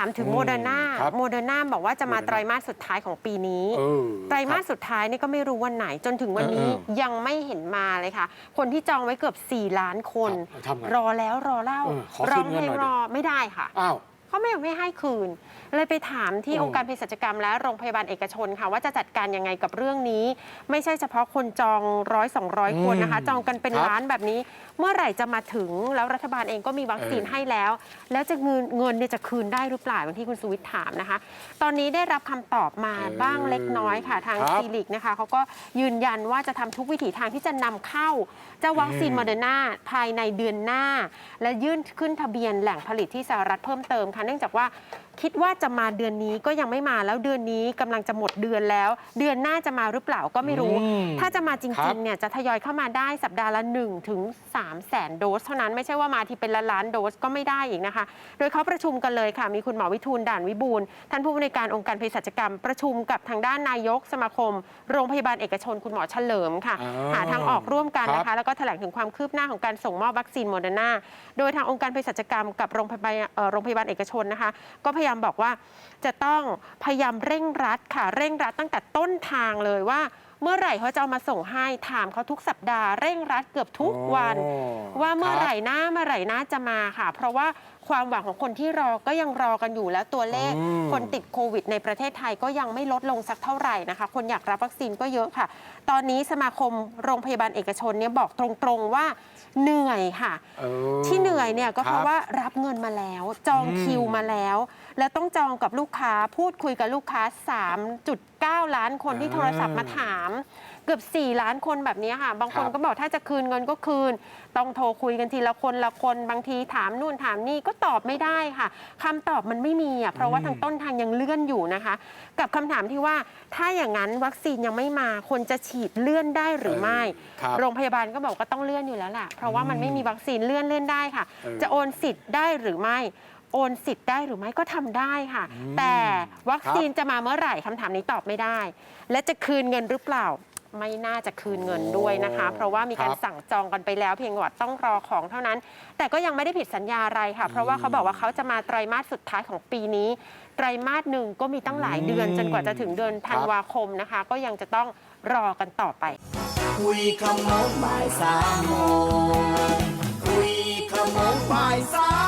ามถึงอืมโมเดอร์นาครับโมเดอร์นาบอกว่าจะมา Moderna ไตรมาสสุดท้ายของปีนี้ เออไตรมาสคบสุดท้ายนี่ก็ไม่รู้วันไหนจนถึงวันนี้เออเออยังไม่เห็นมาเลยค่ะ คนที่จองไว้เกือบ 4 ล้านคน ครับทำไงรอแล้วรอเล่าเออขอรคืนเงินหน่อยดิรอไม่ได้ค่ะ อ้าว เขาไม่ไม่ให้คืน เลยไปถามที่เออองค์การเภสัชกรรมและโรงพยาบาลเอกชนค่ะ ว่าจะจัดการยังไงกับเรื่องนี้ ไม่ใช่เฉพาะคนจองร้อยสองร้อยคนนะคะอืมจองกันเป็นครับล้านแบบนี้ เมื่อไหร่จะมาถึงแล้วรัฐบาลเองก็มีวัคซีนเออให้แล้ว แล้วจะเงินเงินเนี่ยจะคืนได้หรือเปล่าอย่างที่คุณสุวิทย์ถามนะคะ ตอนนี้ได้รับคำตอบมาเออบ้างเล็กน้อยค่ะทางครับซีลิกนะคะเขาก็ยืนยันว่าจะทำทุกวิถีทางที่จะนำเข้าเจ้าวัคซีนอืมโมเดอร์นาภายในเดือนหน้า และยื่นขึ้นทะเบียนแหล่งผลิตที่สหรัฐเพิ่มเติมค่ะเนื่องจากว่า คิดว่าจะมาเดือนนี้ก็ยังไม่มาแล้วเดือนนี้กำลังจะหมดเดือนแล้ว เดือนหน้าจะมาหรือเปล่าก็ไม่รู้ อืมถ้าจะมาจครัริบ งๆเนี่ยจะทยอยเข้ามาได้สัปดาห์ละ1ถึง3แสนโดส เท่านั้นไม่ใช่ว่ามาที่เป็นละล้านโดสก็ไม่ได้อีกนะคะ โดยเขาประชุมกันเลยค่ะ มีคุณหมอวิทูลด่านวิบูลย์ท่านผู้อำนวยการองค์การเภสัชกรรม ประชุมกับทางด้านนายกสมาคม โรงพยาบาลเอกชนคุณหมอเฉลิมค่ะอ่าหาทางออกร่วมกันนะครัคะ บ แล้วก็แถลงถึงความคืบหน้าของการส่งมอบวัคซีนโมเดอร์นาโดยทางองค์การเภสัชกรรมกับโรงพยาบาลเอ่อโรงพยาบาลเอกชนนะคะ ก็พยายามบอกว่า จะต้องพยายามเร่งรัดค่ะ เร่งรัดตั้งแต่ต้นทางเลยว่า เมื่อไหร่เขาจะเอามาส่งให้ถามเขาทุกสัปดาห์เร่งรัดเกือบทุกวันอ๋อว่าเมื่อไหร่คบนะเมื่อไหร่นะจะมาค่ะ เพราะว่าความหวังของคนที่รอก็ยังรอกันอยู่แล้วตัวเลขอืมคนติดโควิด ในประเทศไทยก็ยังไม่ลดลงสักเท่าไหร่นะคะ คนอยากรับวัคซีนก็เยอะค่ะ ตอนนี้สมาคมโรงพยาบาลเอกชนเนี่ยบอกตรงๆว่าเหนื่อยค่ะเออที่เหนื่อยเนี่ยก็คเพบราะว่ารับเงินมาแล้ว จองอืมคิวมาแล้ว แล้วต้องจองกับลูกค้าพูดคุยกับลูกค้า 3.9 ล้านคนที่อ่าโทรศัพท์มาถาม เกือบ 4 ล้านคนแบบนี้ค่ะ บางคนครับก็บอกถ้าจะคืนเงินก็คืน ต้องโทรคุยกันทีละคนละคนบางทีถามนู่นถามนี่ก็ตอบไม่ได้ค่ะคำตอบมันไม่มีอะเพราะว่าอืมทางต้นทางยังเลื่อนอยู่นะคะ กับคำถามที่ว่าถ้าอย่างนั้นวัคซีนยังไม่มาคนจะฉีดเลื่อนได้หรือไม่ครับโรงพยาบาลก็บอกก็ต้องเลื่อนอยู่แล้วแหละเพราะว่ามันไม่มีวัคซีนเลื่อนเลื่อนได้ค่ะเออจะโอนสิทธิ์ได้หรือไม่ โอนสิทธิ์ได้หรือไม่ก็ทำได้ค่ะ อืมแต่วัคซีนจะมาเมื่อไหร่คำถามนี้ตอบไม่ได้ และจะคืนเงินหรือเปล่า ไม่น่าจะคืนเงินด้วยนะคะ โอ้เพราะว่ามีการครับสั่งจองกันไปแล้ว เพียงว่าต้องรอของเท่านั้น แต่ก็ยังไม่ได้ผิดสัญญาอะไรค่ะ เพราะว่าเขาบอกว่าเขาจะมาไตรมาสสุดท้ายของปีนี้ ไตรมาสหนึ่งก็มีตั้งหลายเดือน อืม จนกว่าจะถึงเดือนธันวาคมนะคะ ก็ยังจะต้องรอกันต่อไป คุยขโมงบ่ายสามโมงคุยขโมงบ่ายสาม